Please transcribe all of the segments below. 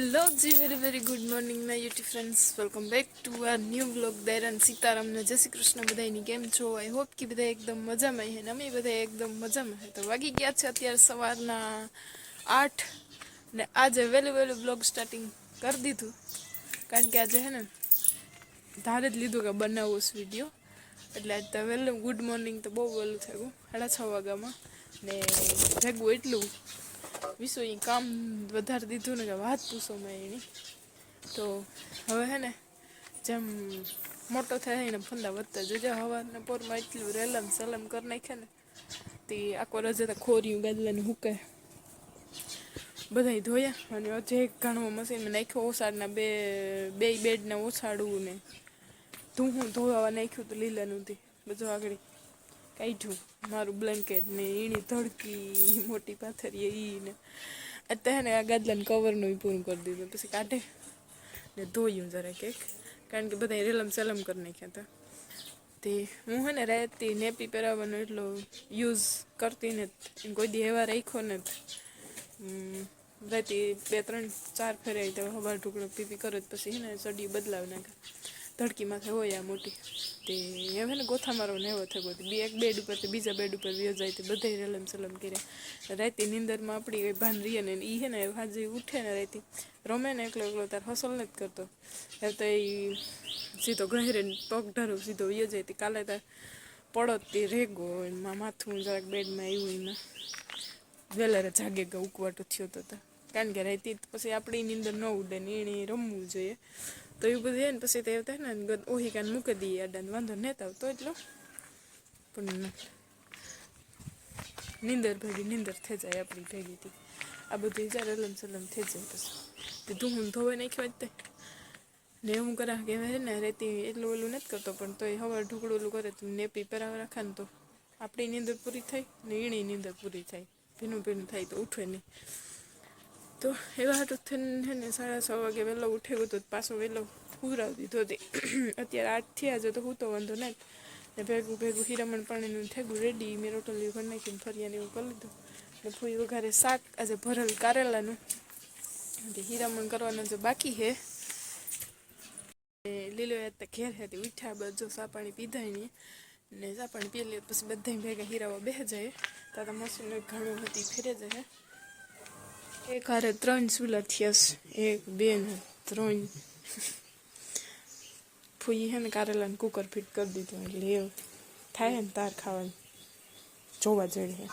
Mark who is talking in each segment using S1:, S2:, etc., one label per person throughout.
S1: Hello ji very very good morning my YouTube friends welcome back to our new blog દૈરાન સીતારામને જય શ્રી કૃષ્ણ બધાની કેમ છો? આઈ હોપ કે બધા એકદમ મજામાં છે ને? અમે બધા એકદમ મજામાં છે. તો વાગી ગયા છે અત્યારે સવારના આઠ ને આજે વહેલું વહેલું બ્લોગ સ્ટાર્ટિંગ કરી દીધું. કારણ કે આજે હે ને, ધારે જ લીધું કે બનાવવો છે વીડિયો એટલે આજ તો વહેલું ગુડ મોર્નિંગ તો બહુ વહેલું થયું. સાડા છ વાગ્યામાં ને ભેગું એટલું વિશ્વ એ કામ વધારે દીધું ને કે વાત પૂછો મેં એની. તો હવે હે ને, જેમ મોટો થાય એને ફંદા વધતા જોજે. હવાને પોરમાં એટલું રેલમ સલમ કરી નાખે ને, તે આખો રજા ખોર્યું ગાદલાને હુકે. બધાય ધોયા અને જે એક ઘણું મશીનમાં નાખ્યો ઓસાડના બે બે બેડને ઓછાડવું ને. ધૂહું ધોવા નાખ્યું તો લીલાનું તે. બધું આગળ કાઢ્યું. મારું બ્લેન્કેટ ને એની ધડકી, મોટી પાથરી એ ને અત્યારે આ ગાદલાને કવરનું પૂરું કરી દીધું. પછી કાઢે. ને ધોયું જરા કેક કારણ કે બધા રેલમ સેલમ કરી નાખ્યા હતા. તે હું હે ને રહેતી નેપી પહેરાવવાનો એટલો યુઝ કરતી ને કોઈ દી એવા રાખ્યો ને રહેતી બે, ત્રણ, ચાર ફેરાઈ તો હવાર ઢુકડો પીપી કરો પછી હે ને સડી બદલાવી નાખે. ધડકી માથે હોય આ મોટી. તે હવે ને ગોથા મારો ને એવો થયો બે એક બેડ ઉપર તે બીજા બેડ ઉપર વ્યો જાય તે બધાય રલમ સલમ કર્યા રાતે નીંદરમાં આપણી કંઈ ભાન રહીએ ને એ હે ને હાજે ઉઠે ને રાતે રમે ને એકલો એકલો તાર હસલ નથી કરતો. હવે તો એ સીધો ગહેરે પગ ઢારો સીધો વ્યો જાય તે કાલે તાર પડત રેગો માથું જરાક બેડમાં આવ્યું એમાં. વેલારે જાગે ગયો ઉકવાટો થયો તો તા. કારણ કે રહેતી પછી આપણી નીંદર ન ઉડે ને એને રમવું જોઈએ. તો એવું બધું હે ને, પછી તે થાય ને ઓહી કાન મૂકી દઈએ અડાને, વાંધો નહોતા આવતો એટલો. પણ નીંદર ભેગી નીંદર થઈ જાય આપણી ભેગીથી. આ બધું જ્યારે અલમ સલમ થઈ જાય પછી. તે તું હું ધોવે નાખ્યો જ તે ને એવું કરા કે હે ને, રેતી એટલું ઓલું નથી કરતો, પણ તોય હવાર ઢોકળું ઓલું કરે તો નેપી પરાવ રાખે ને તો. આપણી નીંદર પૂરી થાય ને એની નીંદર પૂરી થાય. ભીનું ભીનું થાય તો ઉઠે નહીં. તો એવા હાટું થઈને છે ને સાડા છ વાગે વહેલો ઉઠે ગયો તો પાછો વહેલો પૂરાવી દીધો તે અત્યારે આઠ થયા છે તો હું તો વાંધો નહીં ને ભેગું ભેગું હીરામણ પાણીનું થેગું રેડી મેં રોટલી ઘર નાખીને ફરિયાને એવું કરી લીધું. ને ફૂઈ વઘારે શાક, આજે ભરેલ કારેલાનું. હીરામણ કરવાનું જો બાકી છે. લીલો યાદ ઘેર હતી, ઉઠ્યા બધો સા પાણી પીધા નહીં ને સા પાણી પી લે, પછી બધા ભેગા હીરાવા બે જાય. તાતા મશીન ઘણું હતી ફેરે જાય. એક હારે ત્રણ ચૂલા થયા છે. એક, બે ને ત્રણ. ફૂઈ હે ને કારેલાને કુકર ફિટ કરી દીધું. એટલે એ થાય ને તાર ખાવાનું. જોવા જડે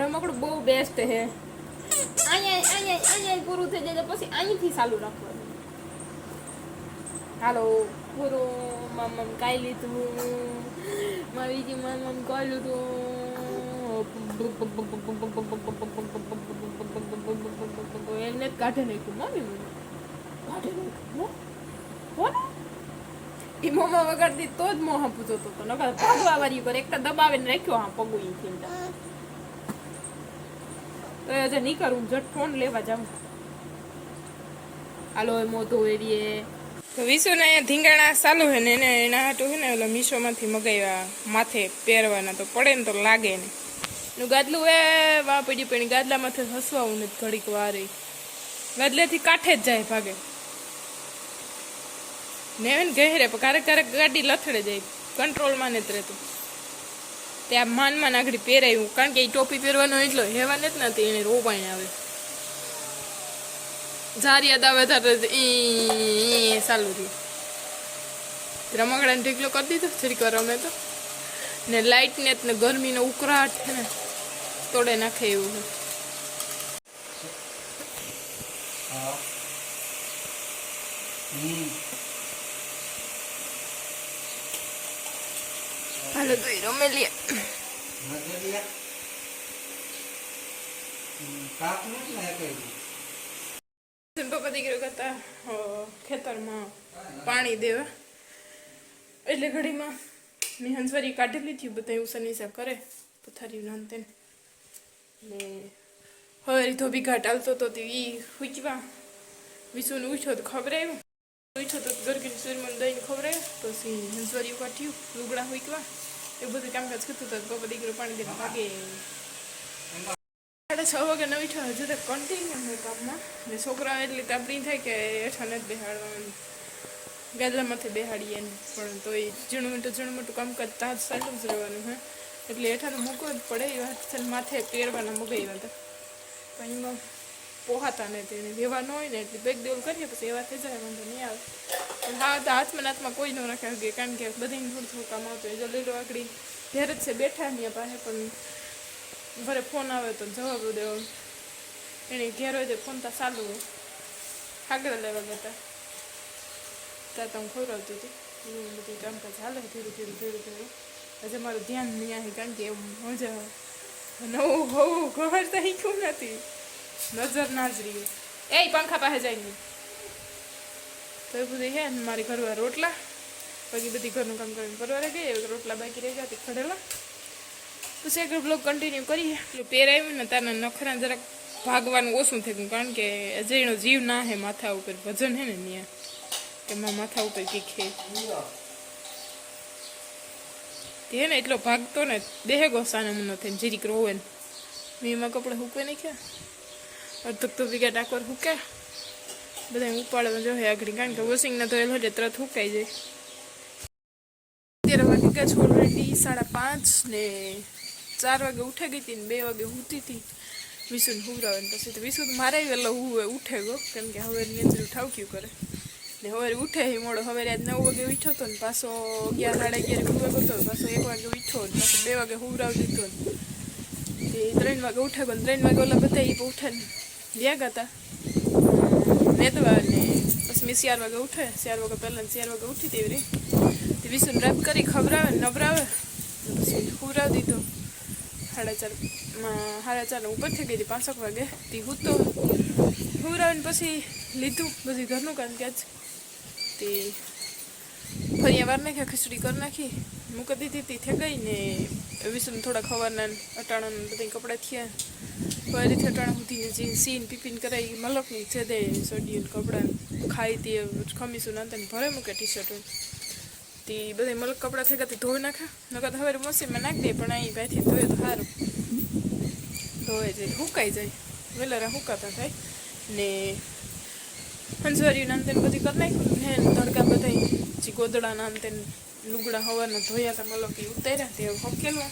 S1: રમકડું બહુ બેસ્ટ હે. અહીંયા અહીંયા અહીંયા પૂરું થઈ જાય પછી અહીંથી ચાલુ રાખવાનું. હાલો, પૂરું મમ્મ કાઈ લીધું? મારી જે મમ્મ કાઈ લીધું? એને કાઢી નાખ્યું મમ્મી કાઢી નાખ્યું? ઈ મોમાં વગાડતી તો જ મોહ પૂછતો હતો નકર પગવા વાળી ઉપર એક દબાવીને રાખ્યો, હા, પગું ઈ તો આજે નહીં કરું જટ ફોન લેવા જાઉં. હાલો, એ મોતો એરીએ તો વિશુને અહીંયા ધીંગાણા ચાલુ છે ને, એને એના હાટું છે ને, ઓલા મીશોમાંથી મગાવ્યા માથે પહેરવાના, તો પડે ને તો લાગે ને. એનું ગાદલું એ વા પડ્યું પણ ગાદલામાંથી હસવાવું ને ઘડીક વારે. ગાદલેથી કાંઠે જ જાય ભાગે. ને ગહેરે પણ ક્યારેક ક્યારેક ગાડી લથડે જાય, કંટ્રોલમાં નથી રહેતું. ત્યાં માન માન આગળ પહેરાયું. કારણ કે એ ટોપી પહેરવાનો એટલો હેવા નથી ને તે એને રોવાઈને આવે. જાર યાદ આવે ત્યારે ઈ ચાલુ થયું રમકડાને ઢીકલો કરી દીધો વાર રમે તો. ને લાઇટ ને ગરમીનો ઉકળાટ છે ને, તોડે નાખે એવું
S2: હા. હમ.
S1: એ રમે લે. પપ્પા દીકરો કરતા ખેતરમાં પાણી દેવા. એટલે ઘડીમાં મેં હંસવારી કાઢી લીધી બધા સનીસા કરે. પથારી નાનતે ને. હવે ધોબી ઘાટ આવતો તો તે ઈ હુકવા વિશુને ઉછો તો ખબર ઉઠ્યો તો ગરગીની સુરમાં દઈને ખબર આવ્યું પછી હંસવારી કાઢ્યું લુગડા હુકવા એવું બધું કામકાજ કરતું હતું પપ્પા દીકરો પાણી દેવા ભાગે સાડા છ વાગે નવી છ હજુ તો કન્ટિન્યુ હોય ને છોકરા એટલી તાપડી થાય કે હેઠા નથી બેહાડવાનું. ગાદલામાંથી બેહાડીએ પણ તો એ ઝીણું મોટું ઝીણું મોટું કામકાજ તાજ ચાલુ જ રહેવાનું, હે. એટલે હેઠાને મૂકવું જ પડે. એ વાત માથે પહેરવાના મગાવ્યા હતા પણ એમાં પોહાતા ને તેને વ્યવહાર ન હોય ને એટલે બેગ દેવું કરીએ, પછી એવા થઈ જાય, વાંધો નહીં આવે. હા, તો હાથમાં હાથમાં કોઈ ન રાખે શકે કારણ કે બધાને થોડું થોડું કામ આવતું હોય. જલ્દી લો આકડી ઘેર જ છે, બેઠા નહીં પાસે પણ ઘરે ફોન આવે તો જવાબ દેવો એને ઘેર હોય તો ફોન તો ચાલુ આગળ લેવા જતા ત્યાં તો હું ખોરાવતી હતી. એવું બધું કામકાજ હાલે, ધીરે ધીરે ધીરે ધીરે. આજે મારું ધ્યાન નહીં આવે, કારણ કે એવું મજા નવું હોવું ખબર તો શીખ્યું નથી. નજર ના જ રહી. એ પંખા પાસે જાય નહીં. તો એ બધું હે ને મારી ઘરવાર રોટલા. બાકી બધી ઘરનું કામ કરીને પરવારે ગઈ રોટલા બાકી રહી ગયા ખડેલા. પછી આગળ બ્લોગ કન્ટિન્યુ કરીએ. પેલું પહેરાવ્યું ને તારા નખરા જરાક ભાગવાનું ઓછું થઈ ગયું, કારણ કે અજયનો જીવ ના હે માથા ઉપર વજન હે ને ત્યાં. કે માથા ઉપર હે તે ને એટલો ભાગતો ને દેહે ગોસાને મનો થઈને જીરીક રોવે ને. મેં એમાં કપડાં હૂકવે નાખ્યા. અડધક તો વીઘા ટાકોર હૂકે બધા ઉપાડે જો હે આગળ, કારણ કે વોશિંગના ધોયેલ હોય તરત હુકાઈ જાય. અત્યારે વાગી ગયા છે ઓલરેડી સાડા પાંચ ને ચાર વાગે ઉઠે ગઈ હતી ને બે વાગે ઉઠી હતી. વિસુદ હુવરાવે ને પછી તો વિસુદ મારે વહેલો હુવે, ઉઠે ગયો કેમ કે હવે નેચરું ઠાવક્યું કરે. ને હવે ઉઠે એ મોડો હવે આજ નવ વાગે ઉઠ્યો હતો ને પાછો અગિયાર, સાડા અગિયાર હુવે ગયો પાછો એક વાગે ઉઠ્યો ને પાછો બે વાગે હુવરાવી દીધો ને. ત્રણ વાગે ઉઠે ગયો ત્રણ વાગે ઓલા બધા એ ઉઠે ને. ગયા હતા. નેદવા ને પછી મેં ચાર વાગે ઉઠે ચાર વાગે પહેલાં ચાર વાગે ઉઠી તેવી તે વિશુને રબ કરી, ખવડાવે નવરાવે. પછી હુવરાવી દીધો. સાડા સાડા ચાર ઉપર થઈ ગઈ હતી, પાંચક વાગે. તે હૂતો હુવરાવીને પછી લીધું બધી ઘરનું કામ જ તે ફરી વાર નાખ્યા, ખીચડી કરી નાખી. મૂકી દીધી હતી થઈ ગઈ ને વિશુને થોડા ખવાના અટાણાના બધા કપડાં થયા. ફરીથી અટાણા સુધીને જે સીન પીપીન કરાવી મલકની છે દે સોડિયું કપડાં. ખાઈ તે ખમીશું નાતા ને ભરે મૂકે ટી શર્ટ તે બધા મલક કપડાં થઈ ગયા ધોઈ નાખા? નકર હવે મશીનમાં નાખી દે, પણ અહીં ભાઈથી ધોય તો સારું ધોવે જાય, હુકાઈ જાય. વેલારા હુકાતા થાય. ને હંસવારી નામ બધી કરી નાખ્યું ને તડકા બધા જે ગોદડા નામ તેને લુગડા હવાના ધોયા હતા મતલબ કે ઉતાર્યા તે હકેલવા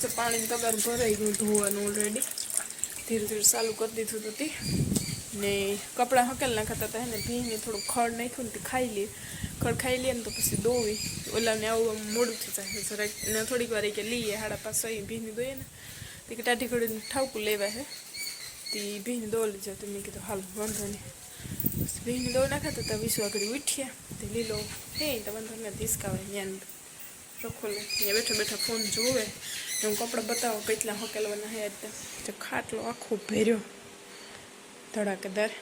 S1: તો પાણીની તગાર ભરાઈ ગયું, ધોવાનું ઓલરેડી ધીરે ધીરે ચાલુ કરી દીધું હતું ને કપડાં હકેલ નાખતા હતા ને ભીને થોડું ખડ નાખ્યું ને તે ખાઈ લે. ખડ ખાઈ લે ને તો પછી દોવી ઓલાને આવું મોડું થઈ જાય. જરાક, ને થોડીક વાર કે લઈએ હાડા પાસે અહીં ભીની દોઈએ ને. તે કે ટાઢી ઘડીને ઠાવકું લેવા હે. તે ભીને દોલી લીધો તો મેં કીધું, હાલ, વાંધો નહીં. દો નાખતા હતા વીસ વાગે ઉઠ્યા તે લીલો હે તો વાંધો ને ધિસકાવે જ્ઞાન રખો લે ત્યાં બેઠો બેઠા ફોન જોવે હું કપડાં બતાવો કેટલા હકેલવાના હે તો ખાટલો આખો ભર્યો ધડાકેદાર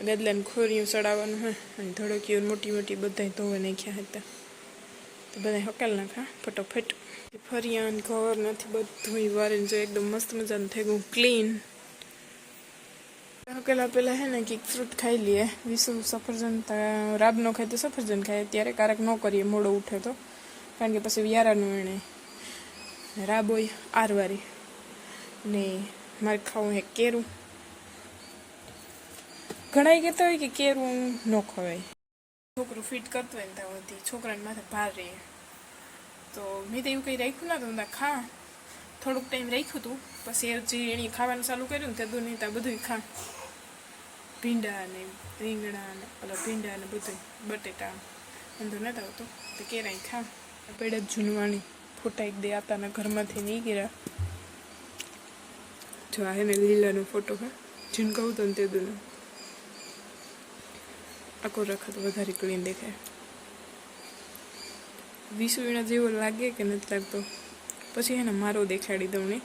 S1: ગદલાને ખોરિયું ચડાવવાનું હોય અને ધડકીઓ મોટી મોટી બધા ધોવે નાખ્યા હતા તો બધા હકેલ નાખા ફટોફટ ફરિયાન ઘર નથી બધું વારે જો એકદમ મસ્ત મજાનું થઈ ગયું ક્લીન પેલા પેલા હે ને કંઈક ફ્રૂટ ખાઈ લઈએ. વિસુ સફરજન રાબ રાબનો ખાય તો સફરજન ખાય. ત્યારે કારક ન કરીએ, મોડો ઉઠે તો. કારણ કે પછી વ્યારાનું એણે રાબ હોય, આરવારી. ને મારે ખાવું હે કેરું. ઘણા કહેતા હોય કે કેરું ન ખવાય. છોકરું ફિટ કરતું હોય ને ત્યાં બધી છોકરાને માથે ભાર રહે. તો મેં તો એવું કંઈ રાખ્યું ના તો ખા. થોડુંક ટાઈમ રાખ્યું હતું પછી જે એણે ખાવાનું ચાલુ કર્યું ને તે નહીં ત્યાં બધું ખા. ભીંડા ને રીંગણા ને પેલા ભીંડા ને બધું બટેટા વાંધો નથી આવતો તો કેરાય ખા. પેડા જૂનવાણી, ફોટા દે આતાના ઘરમાંથી નીકળ્યા. જો આ હે ને લીલાનો ફોટો હા કહું તો ને તે દૂધ આખો રખત વધારે ક્લીન દેખાય. વિસુ એના જેવો લાગે કે નથી લાગતો? પછી એને મારો દેખાડી દઉં ને.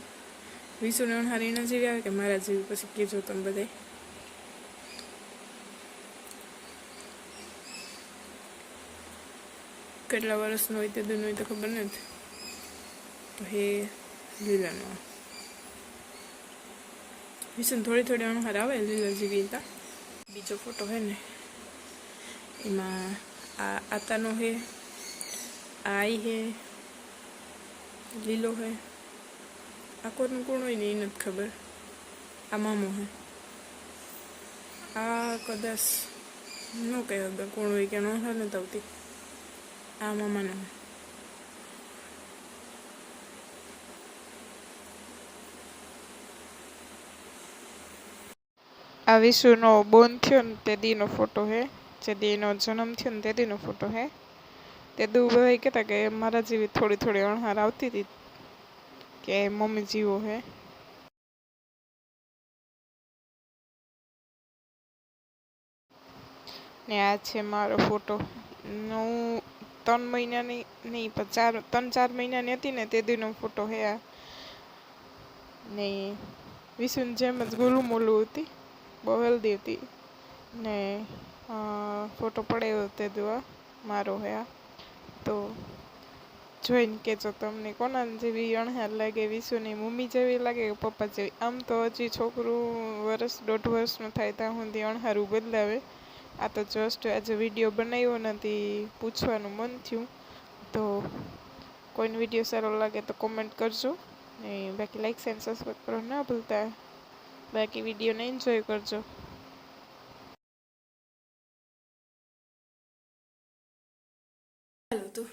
S1: વિસુ નણહાર એના જેવી આવે કે મારા જેવી? પછી કહેજો તમે બધાય. કેટલા વર્ષનો હોય તે દૂન હોય તો ખબર નથી તો હે લીલાનો વિસન થોડી થોડી અણહાર આવે લીલા જેવી હતા બીજો ફોટો હે ને એમાં આ આતાનો હે આઈ હે લીલો હે આ કોનું કોણ હોય ને એ નથી ખબર આ મામો હે આ કદાચ ન કહી અગર કોણ હોય કે ન નથી આવતી મામાનો હે
S3: આ વિશુનો બોન થયો ને તે દીનો ફોટો હે જે દીનો જન્મ થયો ને તે દીનો ફોટો હે તે દુ બધા કહેતા કે મારા જેવી થોડી થોડી અણહાર આવતી હતી કે મમ્મી જીવો હે ને આ છે મારો ફોટો હું ત્રણ મહિનાની નહીં, પણ ચાર, ત્રણ ચાર મહિનાની હતી ને તે દીનો ફોટો હે આ. ને વિશુની જેમ જ ગોલું મોલું હતી, બહુ હેલ્ધી હતી. ને ફોટો પડ્યો તે દુઆ, મારો હે આ. તો જોઈને કહેજો તમને કોના જેવી અણહાર લાગે વિશુની મમ્મી જેવી લાગે કે પપ્પા જેવી. આમ તો હજી છોકરું વર્ષ દોઢ વર્ષનું થાય ત્યાં સુધી અણહારું બદલાવે. આ તો જસ્ટ આજે વીડિયો બનાવ્યો નથી, પૂછવાનું મન થયું. તો કોઈને વીડિયો સારો લાગે તો કોમેન્ટ કરજો. ને બાકી લાઈક એન્ડ સબસ્ક્રાઈબ કરવા ના ભૂલતા. બાકી વિડીયોને એન્જોય કરજો.
S1: તો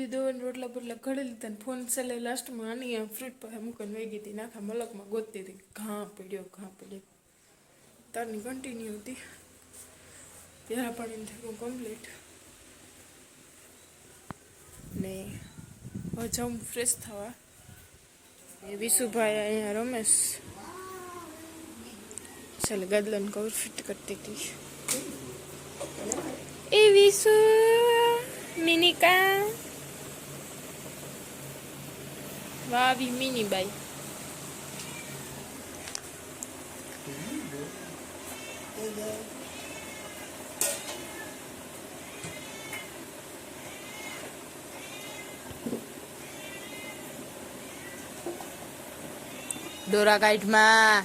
S1: વિધો રોટલા બોટલા ઘડી લીધા ને ફોન ચાલે લાસ્ટમાં આની આ ફ્રૂટ પર મૂકીને વહી ગઈ હતી નાખા મલકમાં ગોતતી હતી. ઘા પડ્યો ઘા પડ્યો. તારની કન્ટિન્યુ હતી. ત્યારે પણ એમ થયું કમ્પ્લીટ ને હવે જાઉં ફ્રેશ થવા. એ વિશુભાઈ અહીંયા રમેશ. ચાલે ગદલન કવર ફિટ કરતી હતી એ વિશુ, મિનિકા. વાવી મિની બાઈ દોરા કાઢમાં